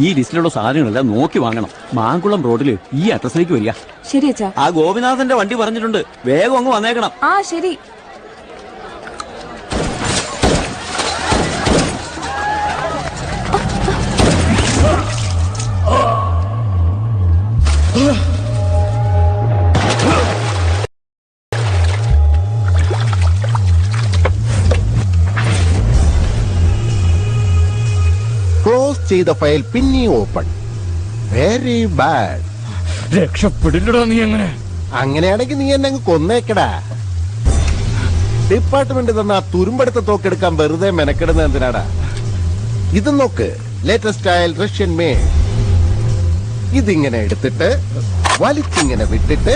ഈ ലിസ്റ്റിലുള്ള സാധനങ്ങളെല്ലാം നോക്കി വാങ്ങണം. മാങ്കുളം റോഡിൽ ഈ അഡ്രസ്സിലേക്ക് വരിക. ശരി അച്ഛാ. ആ ഗോപിനാഥന്റെ വണ്ടി പറഞ്ഞിട്ടുണ്ട്. വേഗം അങ്ങ് വന്നേക്കണം. ആ ശരി. ക്ലോസ് ചെയ്ത ഫയൽ പിന്നെയും ഓപ്പൺ. വെരി ബാഡ് രക്ഷപ്പെടില്ലടാ നീ എങ്ങനെ അങ്ങനെയാണെങ്കിൽ നീ എന്നെ അങ്ങ് കൊന്നേക്കടാ. ഡിപ്പാർട്ട്മെന്റ് തന്ന ആ തുരുമ്പെടുത്ത തോക്കെടുക്കാൻ വെറുതെ മെനക്കെടുന്ന എന്തിനാടാ? ഇത് നോക്ക്. ലേറ്റസ്റ്റ് സ്റ്റൈൽ റഷ്യൻ മേ ഇതിങ്ങനെ എടുത്തിട്ട് വലിച്ചിങ്ങനെ വിട്ടിട്ട്.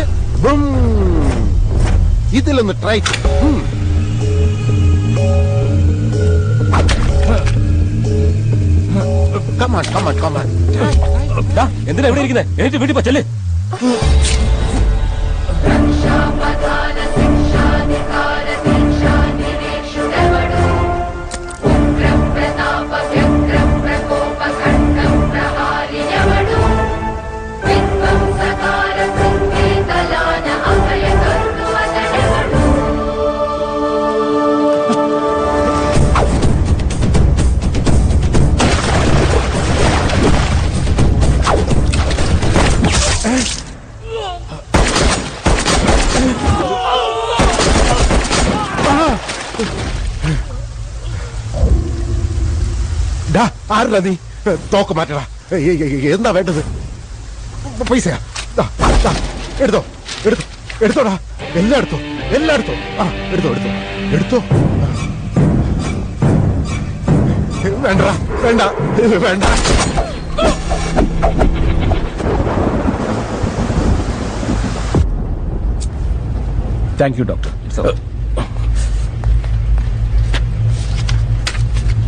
ഇതിലൊന്ന് ട്രൈ കമാൺ കമാൻ കമാൻ എന്തിനാ എവിടെ ഇരിക്കുന്നേ? വീട്ടിൽ പോ ആരെടാ നീ? തോക്ക് മാറ്റടാ. എന്താ വേണ്ടത്? പൈസയാ? എടുത്തോ എടുത്തോ എടുത്തോടാ. എല്ലാം എടുത്തോ എല്ലാം എടുത്തോ ആ എടുത്തോ എടുത്തോ. എടുത്തോ വേണ്ട വേണ്ട വേണ്ട. താങ്ക് യു ഡോക്ടർ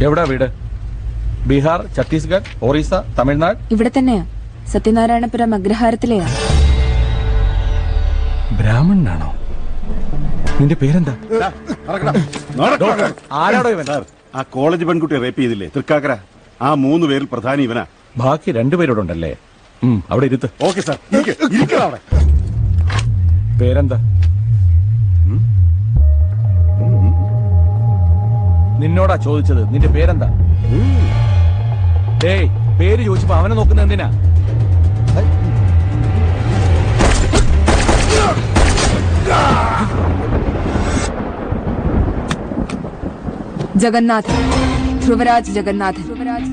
എവിടാ വീട്? ബീഹാർ ഛത്തീസ്ഗഡ് ഒറീസ തമിഴ്നാട്? ഇവിടെ തന്നെയാ. സത്യനാരായണപുരം അഗ്രഹാരത്തിലെയാ. ബ്രാഹ്മണനാണോ? നിന്റെ പേരെന്താ? ആരാടോ ഇവൻ? ആ കോളേജ് പെൺകുട്ടിയെ റേപ്പ് ചെയ്തില്ലേ? തൃക്കാക്കര. ആ മൂന്ന് പേരിൽ പ്രധാനി ഇവനാ. ബാക്കി രണ്ടുപേരോടുണ്ടല്ലേ അവിടെ ഇരുത്ത്. Okay sir. പേരെന്താ? നിന്നോടാ ചോദിച്ചത്. നിന്റെ പേരെന്താ? ഡേയ് പേര് ചോദിച്ചപ്പോ അവനെ നോക്കുന്ന എന്തിനാ? ജഗന്നാഥ് ധ്രുവരാജ് ജഗന്നാഥ് ധ്രുവരാജ്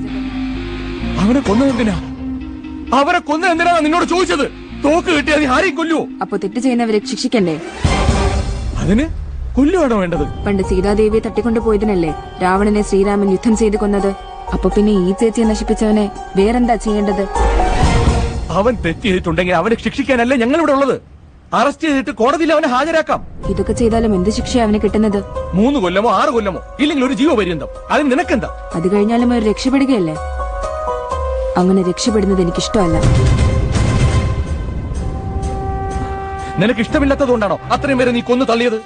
അവനെ കൊന്നത് എന്തിനാ? അവനെ കൊന്നത് എന്തിനാ നിന്നോട് ചോദിച്ചത്? തോക്ക് കിട്ടിയാ നീ ആരെയും കൊല്ലുവോ? അപ്പൊ തെറ്റ് ചെയ്യുന്നവരെ ശിക്ഷിക്കണ്ടേ? അതിന് കൊല്ലുവാണോ വേണ്ടത്? പണ്ട് സീതാദേവിയെ തട്ടിക്കൊണ്ടുപോയതിനല്ലേ രാവണനെ ശ്രീരാമൻ യുദ്ധം ചെയ്ത് കൊന്നത്? അപ്പൊ പിന്നെ ഈ ചേച്ചിയെ നശിപ്പിച്ചവനെ വേറെന്താ ചെയ്യേണ്ടത്? അവൻ തെറ്റ് ചെയ്തിട്ടുണ്ടെങ്കിൽ അവനെ ശിക്ഷിക്കാനല്ലേ ഞങ്ങൾ ഇവിടെ ഉള്ളത്. അറസ്റ്റ് ചെയ്തിട്ട് കോടതിയിൽ അവനെ ഹാജരാക്കാം. ഇതൊക്കെ ചെയ്താലും എന്ത് ശിക്ഷയാ അവന് കിട്ടുന്നത്? മൂന്ന് കൊല്ലമോ ആറ് കൊല്ലമോ ഇല്ലെങ്കിൽ ഒരു ജീവപര്യന്തം. അതിന് നിനക്കെന്താ? അത് കഴിഞ്ഞാലും അവർ രക്ഷപ്പെടുകയല്ലേ? അങ്ങനെ രക്ഷപ്പെടുന്നത് എനിക്കിഷ്ടമല്ല. നിനക്ക് ഇഷ്ടമില്ലാത്തതുകൊണ്ടാണോ അത്രയും പേരെ നീ കൊന്നു തള്ളിയത്?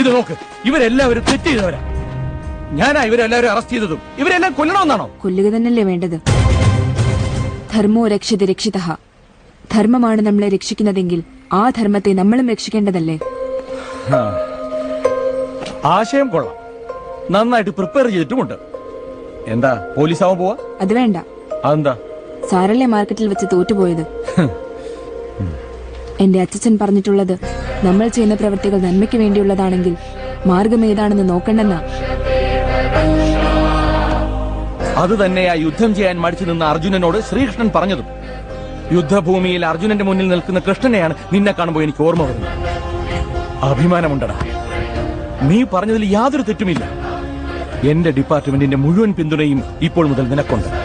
ഇത് നോക്ക് ഇവരെല്ലാവരും തെറ്റ് ചെയ്തവരാ. ഞാനാ ഇവരെല്ലാവരും അറസ്റ്റ് ചെയ്തതും. ഇവരെല്ലാം കൊല്ലണമെന്നാണോ? കൊല്ലുക തന്നെയല്ലേ വേണ്ടത്? ധർമ്മോ രക്ഷിത രക്ഷിത ധർമ്മമാണ് നമ്മളെ രക്ഷിക്കുന്നതെങ്കിൽ ആ ധർമ്മത്തെ നമ്മളും രക്ഷിക്കേണ്ടതല്ലേ? ആശയം കൊള്ളാം. നന്നായിട്ട് പ്രിപ്പയർ ചെയ്തിട്ടുമുണ്ട്. എന്താ പോലീസ് ആവാൻ പോവാ? അത് വേണ്ട. അതെന്താ? സാറല്ലേ മാർക്കറ്റിൽ വെച്ച് തോറ്റുപോയത്. എന്റെ അച്ഛൻ പറഞ്ഞിട്ടുള്ളത് നമ്മൾ ചെയ്യുന്ന പ്രവൃത്തികൾ നന്മയ്ക്ക് വേണ്ടിയുള്ളതാണെങ്കിൽ മാർഗം ഏതാണെന്ന് നോക്കണ്ടെന്നാ. അത് തന്നെയാ യുദ്ധം ചെയ്യാൻ മടിച്ചു നിന്ന അർജുനനോട് ശ്രീകൃഷ്ണൻ പറഞ്ഞതും. യുദ്ധഭൂമിയിൽ അർജുനന്റെ മുന്നിൽ നിൽക്കുന്ന കൃഷ്ണനെയാണ് നിന്നെ കാണുമ്പോൾ എനിക്ക് ഓർമ്മ വരുന്നത്. അഭിമാനമുണ്ടടാ. നീ പറഞ്ഞതിൽ യാതൊരു തെറ്റുമില്ല. എന്റെ ഡിപ്പാർട്ട്മെന്റിന്റെ മുഴുവൻ പിന്തുണയും ഇപ്പോൾ മുതൽ നിനക്കുണ്ട്.